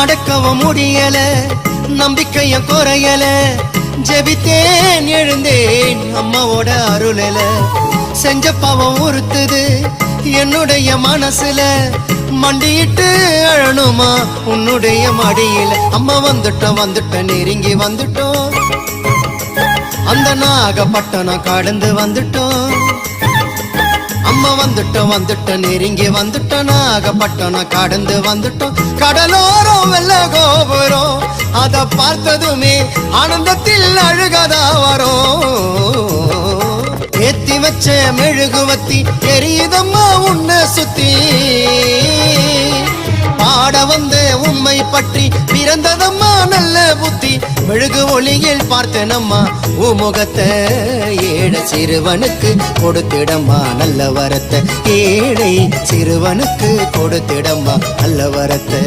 நடக்கவும் முடியல நம்பிக்கைய குறையல. ஜெபித்தேன் எழுந்தேன் அம்மாவோட அருளல. செஞ்ச பாவம் உறுத்துது என்னுடைய மனசுல. மண்டியிட்டு அழணுமா உன்னுடைய மடியில. அம்மா வந்துட்டோம் வந்துட்டோம் நெருங்கி வந்துட்டோம். அந்த நாகப்பட்டணம் கடந்து வந்துட்டோம். நம்ம வந்துட்டோம் வந்துட்டோம் நெருங்கி வந்துட்டோம் நாகப்பட்டணம் கடந்து வந்துட்டோம். கடலோரம் வெள்ள கோபுரம் அத பார்த்ததுமே ஆனந்தத்தில் அழுகதா வரும். ஏத்தி வச்ச மெழுகுவத்தி எரியுதம்மா உன்னை சுத்தி. பாட வந்து உம்மை பற்றி பிறந்ததம்மா நல்ல புத்தி. மெழுகு ஒளியில் பார்த்தனம்மா உமுகத்தை ஏழ சிறுவனுக்கு கொடுத்திடம்மா நல்ல வரத்தை. ஏழை சிறுவனுக்கு கொடுத்திடம்மா நல்ல வரத்தை.